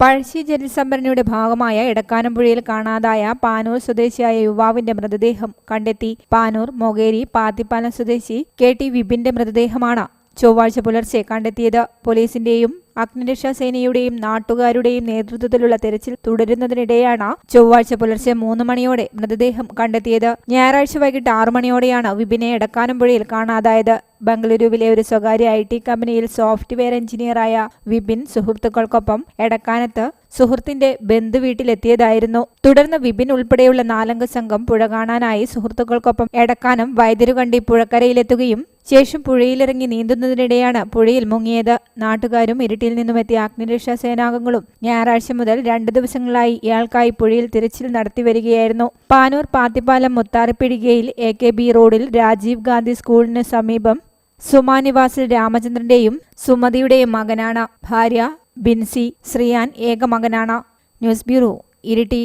പഴശ്ശി ജലസംഭരണിയുടെ ഭാഗമായ എടക്കാനംപുഴയിൽ കാണാതായ പാനൂർ സ്വദേശിയായ യുവാവിന്റെ മൃതദേഹം കണ്ടെത്തി. പാനൂർ മൊകേരി പാത്തിപ്പാലം സ്വദേശി കെ ടി വിപിന്റെ മൃതദേഹമാണ് ചൊവ്വാഴ്ച പുലർച്ചെ കണ്ടെത്തിയത്. പോലീസിന്റെയും അഗ്നിരക്ഷാ സേനയുടെയും നാട്ടുകാരുടെയും നേതൃത്വത്തിലുള്ള തെരച്ചിൽ തുടരുന്നതിനിടെയാണ് ചൊവ്വാഴ്ച പുലർച്ചെ മൂന്ന് മണിയോടെ മൃതദേഹം കണ്ടെത്തിയത്. ഞായറാഴ്ച വൈകിട്ട് ആറു മണിയോടെയാണ് വിപിനെ എടക്കാനംപുഴയിൽ കാണാതായത്. ബംഗളൂരുവിലെ ഒരു സ്വകാര്യ ഐ ടി കമ്പനിയിൽ സോഫ്റ്റ്വെയർ എഞ്ചിനീയറായ വിപിൻ സുഹൃത്തുക്കൾക്കൊപ്പം എടക്കാനത്ത് സുഹൃത്തിന്റെ ബന്ധു വീട്ടിലെത്തിയതായിരുന്നു. തുടർന്ന് വിപിൻ ഉൾപ്പെടെയുള്ള നാലംഗ സംഘം പുഴ കാണാനായി സുഹൃത്തുക്കൾക്കൊപ്പം എടക്കാനം വൈദ്യുരുകണ്ടി പുഴക്കരയിലെത്തുകയും ശേഷം പുഴയിലിറങ്ങി നീന്തുന്നതിനിടെയാണ് പുഴയിൽ മുങ്ങിയത്. നാട്ടുകാരും ഇരുട്ടിൽ നിന്നുമെത്തിയ അഗ്നിരക്ഷാ സേനാംഗങ്ങളും ഞായറാഴ്ച മുതൽ രണ്ട് ദിവസങ്ങളായി ഇയാൾക്കായി പുഴയിൽ തിരച്ചിൽ നടത്തി വരികയായിരുന്നു. പാനൂർ പാത്തിപ്പാലം മുത്താറിപ്പിടികയിൽ എ കെ ബി റോഡിൽ രാജീവ് ഗാന്ധി സ്കൂളിന് സമീപം സുമാനിവാസിൽ രാമചന്ദ്രന്റെയും സുമതിയുടെയും മകനാണ് ഭാര്യ ബിൻസി ശ്രീയാൻ ഏക മകനാണ്. News bureau Iritty.